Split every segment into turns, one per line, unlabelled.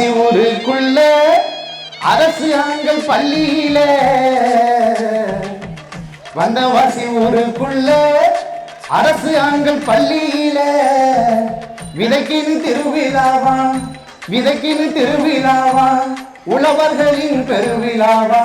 காசி ஊருக்குள்ள அரசு ஆண்கள் பள்ளியில. வந்தவாசி ஊருக்குள்ள அரசு ஆண்கள் பள்ளியில. விதைக்கின் திருவிழாவா விதைக்கின் திருவிழாவா உழவர்களின் பெருவிழாவா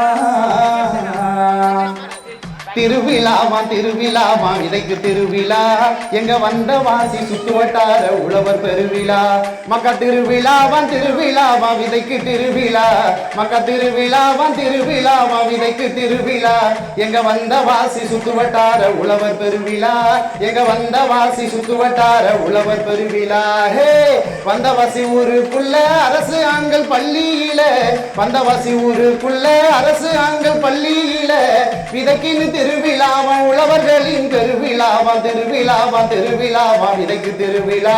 திருவிழாமா திருவிழாமா விதைக்கு திருவிழா. எங்க வந்த வாசி சுத்து வட்டார உழவர் பெருவிழா. மக்க திருவிழாவான் திருவிழாமா விதைக்கு திருவிழா. மக்க திருவிழாவான் திருவிழாமா விதைக்கு திருவிழா. எங்க வந்த வாசி சுத்து வட்டார உழவர் பெருவிழா. எங்க வந்த வாசி சுத்து வட்டார உழவர் பெருவிழா. ஹே வந்த வாசி ஊருக்குள்ள அரசு ஆண்கள் பள்ளியில. வந்த வாசி ஊருக்குள்ள அரசு ஆண்கள் பள்ளியில. விதைக்கின்னு திருவிழாவா உழவர்களின் திருவிழாவா திருவிழாவா திருவிழாவா விதைக்கு திருவிழா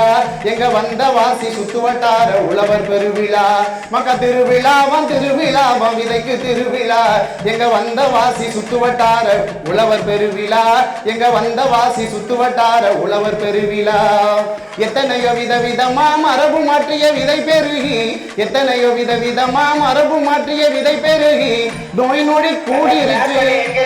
எங்க வந்த வாசி சுத்துவட்டார உழவர் பெருவிழா. மக்க திருவிழாவா திருவிழாவா விதைக்கு திருவிழா. எங்க வந்த வாசி சுத்துவட்டார உழவர் பெருவிழா. எங்க வந்த வாசி சுத்துவட்டார உழவர் பெருவிழா. எத்தனையோ வித விதமா மரபு மாற்றிய விதை பெருகி எத்தனையோ வித விதமா மரபு மாற்றிய விதை பெருகி. நோய் நொடி கூடியிருக்கு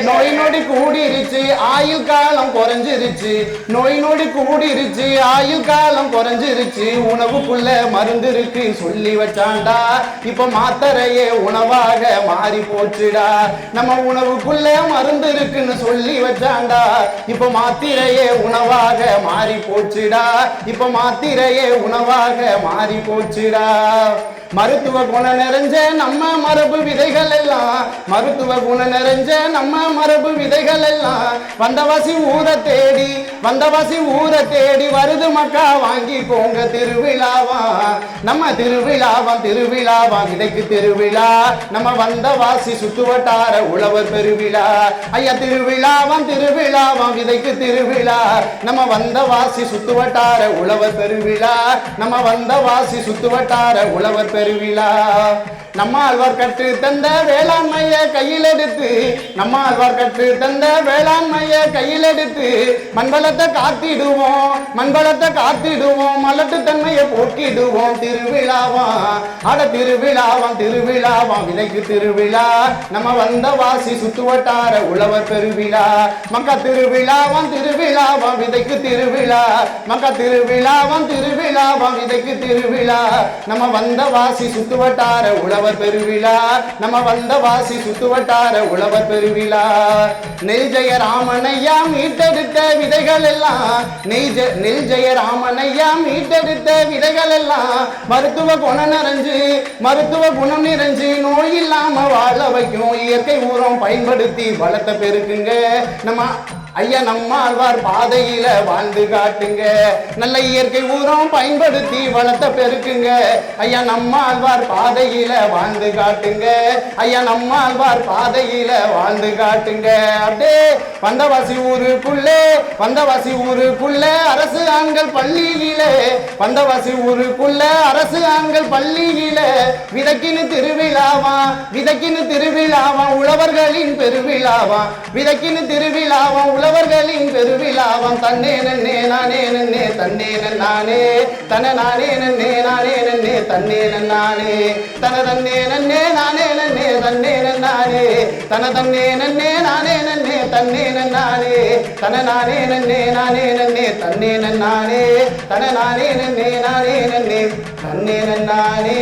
நோய் நொடி கூடிருச்சு ஆயுள் காலம் குறைஞ்சிருச்சு. நோய் நொடி கூடிருச்சு ஆயுள் காலம் குறைஞ்சிருச்சு. உணவுக்குள்ள மருந்து இருக்கு சொல்லி வச்சாண்டா. இப்ப மாத்தரையே உணவாக மாறி போச்சுடா. நம்ம உணவுக்குள்ள மருந்து இருக்குன்னு சொல்லி வச்சாண்டா. இப்ப மாத்திரையே உணவாக மாறி போச்சுடா. இப்ப மாத்திரையே உணவாக மாறி போச்சுடா. மருத்துவ குணம் நிறைஞ்ச நம்ம மரபு விதைகள் எல்லாம் மருத்துவ குணம் நிறைஞ்ச நம்ம மரபு விதை விதைகள் எல்லாம் வந்தவாசி ஊரை தேடி வந்தவாசி ஊரை தேடி வருது மக்கா வாங்கி போங்க திருவிழாவா. நம்ம திருவிழாவா திருவிழாவா இடைக்கு திருவிழா. நம்ம வந்தவாசி சுத்து வட்டார உழவர் பெருவிழா. ஐயா திருவிழாவாம் திருவிழாவாம் விதைக்கு திருவிழா. நம்ம வந்தவாசி சுத்து வட்டார உழவர் பெருவிழா. நம்ம வந்தவாசி சுத்து வட்டார உழவர் பெருவிழா. நம்ம ஆழ்வார் கற்று தந்த வேளாண்மைய கையில் எடுத்து நம்ம ஆழ்வார் கற்று தந்த வேளாண்மைய கையில் எடுத்து மண்வளத்தை காத்திடுவோம் மண்வளத்தை காத்திடுவோம் மலட்டு தன்மையை போக்கிடுவோம். திருவிழாவாம் அட திருவிழாவாம் திருவிழாவாம் விலைக்கு திருவிழா. நம்ம வந்த வாசி சுத்து வட்டார உழவர் பெருவிழா. மக்க திருவிழாவாம் திருவிழா. விதைக்கு திருவிழா மக்க திருவிழாவாம் திருவிழாவாம் விதைக்கு திருவிழா. நம்ம வந்த வாசி சுத்து வட்டார உழவர் பெருவிழா. நம்ம வந்த வாசி சுத்து வட்டார உழவர் பெருவிழா. நெல்ஜய ராமனையா மீட்டெடுத்த விதைகள் எல்லாம் நெய் நெல்ஜய நெல் ராமனையா மீட்டெடுத்த விதைகள் எல்லாம் மருத்துவ குணம் நிறைஞ்சு மருத்துவ குணம் நிறைஞ்சு நோய் இல்லாம வாழ வைக்கும் இயற்கை உரம் பயன்படுத்தி வளர்த்த பெருக்குங்க. நம்ம ஐயா நம்மாழ்வார் பாதையில வாழ்ந்து காட்டுங்க. நல்ல இயற்கை உரம் பயன்படுத்தி வளர்த்த பெருக்குங்க. ஐயா நம்மாழ்வார் பாதையில வாழ்ந்து காட்டுங்க. ஐயா நம்மாழ்வார் பாதையில வாழ்ந்து காட்டுங்க. அப்படியே வந்தவாசி ஊருக்குள்ளே வந்தவாசி ஊருக்குள்ள அரசு ஆண்கள் பள்ளியிலே வந்தவாசி ஊருக்குள்ள அரசு ஆண்கள் பள்ளியிலே திருவிழா திருவிழாவா விதைக்கின்னு திருவிழாவா? உழவர்களின் பெருவிழாவா? விதைக்கின்னு திருவிழாவா? உழவர்களின் பெருவிழாவாம் தன்னே நன்னே நானே நன்னே தன்னே நானே தன நானே நன்னே நானே நன்னே தன்னே நானே தன தன்னே நன்னே நானே நன்னே தன்னே நானே தன தன்னே நன்னே நானே நன்னே தன்னே நானே தன நானே நன்னே நானே நன்னே தன்னே நானே தன நானே நன்னே நானே நன்னே தன்னே நானே